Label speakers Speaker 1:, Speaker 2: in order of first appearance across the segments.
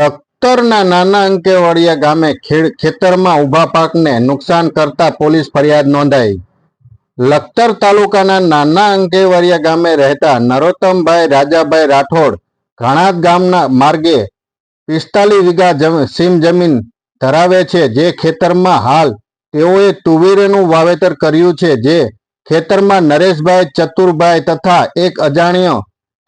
Speaker 1: લખતરના નાના અંકેવાડિયા ગામે ખેતરમાં ઊભા પાકને નુકસાન કરતા પોલીસ ફરિયાદ નોંધાઈ. લખતર તાલુકાના નાના અંકેવાડિયા ગામે રહેતા નરોત્તમભાઈ રાજાભાઈ રાઠોડ ઘણાદ ગામના માર્ગે પિસ્તાલીસ વીઘા સીમ જમીન ધરાવે છે. જે ખેતરમાં હાલ તેઓએ તુવેરનું વાવેતર કર્યું છે. જે ખેતરમાં નરેશભાઈ, ચતુરભાઈ તથા એક અજાણ્યો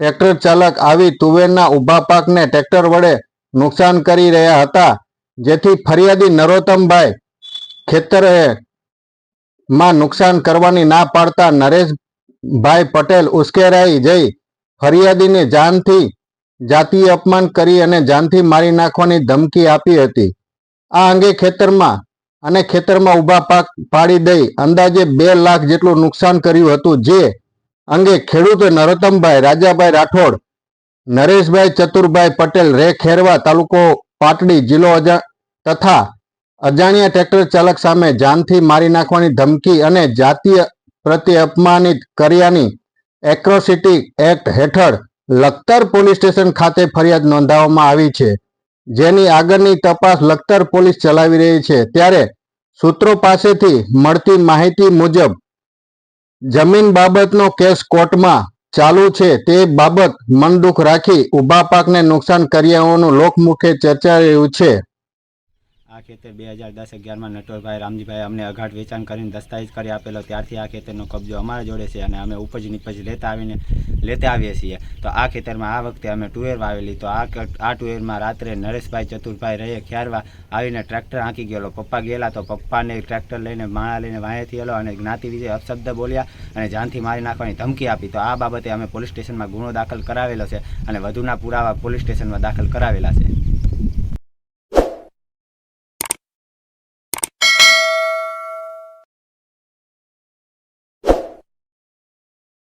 Speaker 1: ટ્રેક્ટર ચાલક આવી તુવેરના ઊભા પાકને ટ્રેક્ટર વડે નુકસાન કરી રહ્યા હતા. જેથી ફરિયાદી નરોત્તમભાઈ ખેતરે માં નુકસાન કરવાની ના પાડતા નરેશભાઈ પટેલ ઉશ્કેરાઈ જઈ ફરિયાદીને જાનથી જાતીય અપમાન કરી અને જાનથી મારી નાખવાની ધમકી આપી હતી. આ અંગે ખેતરમાં અને ખેતરમાં ઊભા પાક પાડી દઈ અંદાજે બે લાખ જેટલું નુકસાન કર્યું હતું. જે અંગે ખેડૂતો નરોત્તમભાઈ રાજાભાઈ રાઠોડ નરેશભાઈ ચતુરભાઈ પટેલ રે ખેરવા તાલુકો પાટડી જિલ્લો તથા અજાણ્યા ટ્રેક્ટર ચાલક સામે જાનથી મારી નાખવાની ધમકી અને જાતીય પ્રત્યે અપમાનિત કર્યાની એક્રોસિટી એક્ટ હેઠળ લખતર પોલીસ સ્ટેશન ખાતે ફરિયાદ નોંધાવવામાં આવી છે. જેની આગળની તપાસ લખતર પોલીસ ચલાવી રહી છે. ત્યારે સૂત્રો પાસેથી મળતી માહિતી મુજબ જમીન બાબતનો કેસ કોર્ટમાં ચાલુ છે. તે બાબત મનદુખ રાખી ઊભા પાકને નુકસાન કર્યાઓનું લોકમુખે ચર્ચાઈ રહ્યું છે.
Speaker 2: આ ખેતર બે હજાર દસ અગિયારમાં નટવરભાઈ રામજીભાઈ અમને અઘાટ વેચાણ કરીને દસ્તાવેજ કરી આપેલો, ત્યારથી આ ખેતરનો કબજો અમારા જોડે છે અને અમે ઉપજ નિપજ લેતા આવીને લેતા આવીએ છીએ. તો આ ખેતરમાં આ વખતે અમે ટુવેર વાવેલી, તો આ આ ટુવેરમાં રાત્રે નરેશભાઈ ચતુરભાઈ રહે ખ્યારવા આવીને ટ્રેક્ટર હાંકી ગયેલો. પપ્પા ગયેલા તો પપ્પાને ટ્રેક્ટર લઈને માણા લઈને વાંહેથી ગયેલો અને જ્ઞાતિ વિશે અપશબ્દ બોલ્યા અને જાનથી મારી નાખવાની ધમકી આપી. તો આ બાબતે અમે પોલીસ સ્ટેશનમાં ગુનો દાખલ કરાવેલો છે અને વધુના પુરાવા પોલીસ સ્ટેશનમાં દાખલ કરાવેલા છે.